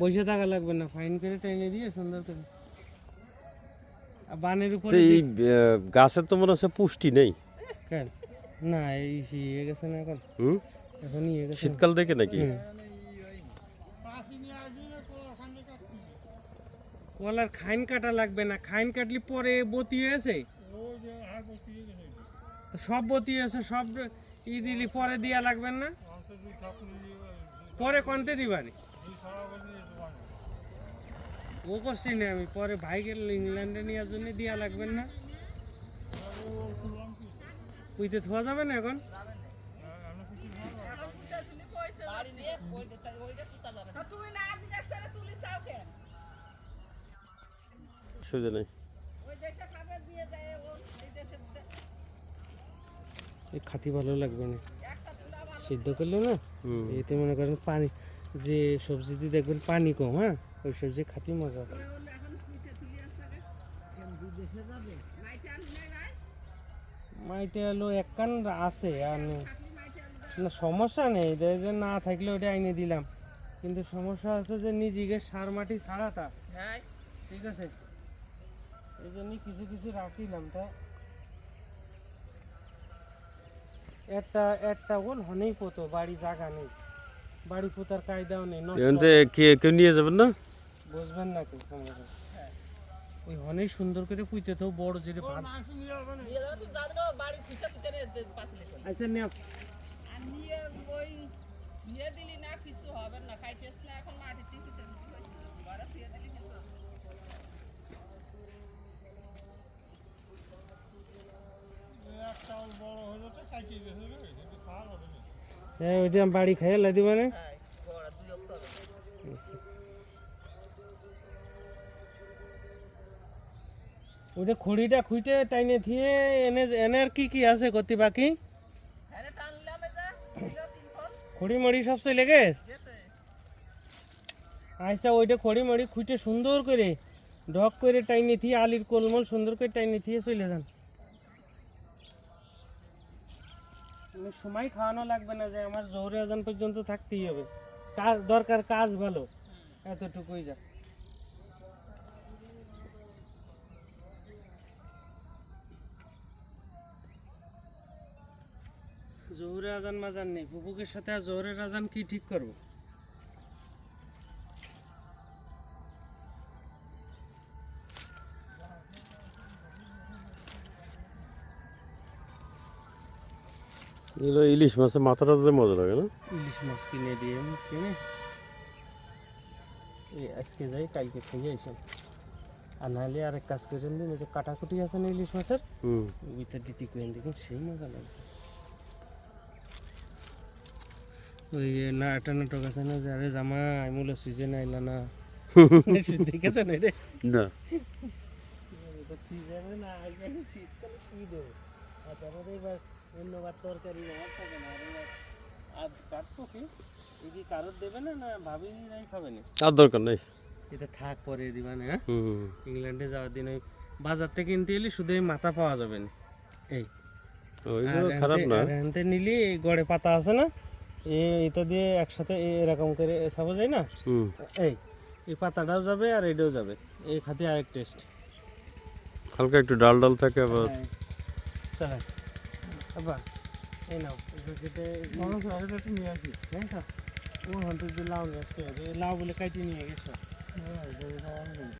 বসে থাকা লাগবে না ফাইন করে টেনে দিয়ে সুন্দর করে। বানের উপরে এই গাছের তো মনে হচ্ছে পুষ্টি নেই। কেন? না এই ইয়ে গেছে না এখন। হুম? এখন ইয়ে গেছে শীতকাল দেখে নাকি। কলার খাইন কাটা লাগবে না খাইন কাটলি পরে বতিয়ে আছে সব বতিয়ে আছে সব ই দিলি পরে দিয়া লাগবেন না? পরে কনতে দিবানি? ও করছি না আমি পরে ভাইকে ইংল্যান্ডে নেওয়ার জন্য দিয়া লাগবেন না। উইতে থোয়া যাবে না এখন? নেই। এই খাতি ভালো লাগবে না। সিদ্ধ করলে না? হুম। এতে মনে করেন পানি যে সবজিতে দেখবেন পানি কম হ্যাঁ? ওই সবজি খাতি মজা। মাইটে এলো একখান আছে আর না সমস্যা নেই যে না থাকলে ওটা আইনে দিলাম। কিন্তু সমস্যা আছে যে নিজেকে সার মাটি ছাড়া তা। হ্যাঁ। ঠিক আছে? এই জন্যই কিছু কিছু রাখিলাম তা। একটা একটা ওল হনেই পোতো বাড়ি জায়গা নেই। বাড়ি পোতার কায়দাও নেই কেউ নিয়ে যাবেন না? বুঝবেন না কেউ সমস্যা? ওই হনেই সুন্দর করে পুঁতে তো বড় যেটা ভাত। নিয়ে যাও তুমি দাদু বাড়ি থেকে ভিতরে পাতলে আচ্ছা নেও আর নিয়ে ওই দিয়ে দিলি না কিছু হবে না খাইতেছ না। এখন মাটিতে ভিতরে ঘরে দিয়ে দিলি কিছু হবে না। হ্যাঁ ওইটা আমি বাড়ি খাইয়ে লাই দিবা ওইটা খড়িটা খুঁটে টাইনে থিয়ে এনে এনে আর কি কি আছে করতে বাকি? খড়ি মড়ি সব গেছে গেছে? আচ্ছা ওইটা খড়ি মড়ি খুঁটে সুন্দর করে ডক করে টাইনে থিয়ে আলির কোলমল সুন্দর করে টাইনে থিয়ে চলে যান। সময় খাওয়ানো লাগবে না যে আমার জোহরে আজান পর্যন্ত থাকতেই হবে। কাজ দরকার কাজ ভালো। এতটুকুই যা। জোহরে আজান মাজান নেই বুবুকের সাথে আর জোহরের আজান কি ঠিক করব? এগুলো ইলিশ মাছের মাথাটা তো মজা লাগে না? ইলিশ মাছ কিনে দিয়ে কিনে এই আজকে যাই কালকে খেয়ে আইসাম আর নাহলে আরেক কাজ করে দিন যে কাটাকুটি আছে না ইলিশ মাছের? হুম। ওইটা দিতে কেন দেখুন সেই মজা লাগে ওই না একটা নাটক আছে না যে আরে জামা মূল সিজন আইলা না না রে না সিজনে না আইলে শীতকালে শুই দেবো আর তারপরে এবার অন্যবার তরকারি থাকে না। আর কি এই কারোর দেবে না না ভাবি নাই খাবে না। আর দরকার নেই। এটা থাক পরে দিবা না হ্যাঁ? ইংল্যান্ডে যাওয়ার দিন ওই বাজার থেকে কিনতে এলে শুধু এই মাথা পাওয়া যাবে না। এই। খারাপ না। নিলি গড়ে পাতা আছে না? এটা দিয়ে একসাথে এরকম করে সাপোজ যায় না? এই এই পাতাটাও যাবে আর এটাও যাবে। এই খাতে আরেক টেস্ট। হালকা একটু ডাল ডাল থাকে আবার। চলে। আবার এই নাও এটা খেতে একটু নিয়ে আসি। হ্যাঁ স্যার ও হন্তে লাউ নিয়ে লাউ বলে কাটি নিয়ে গেছো।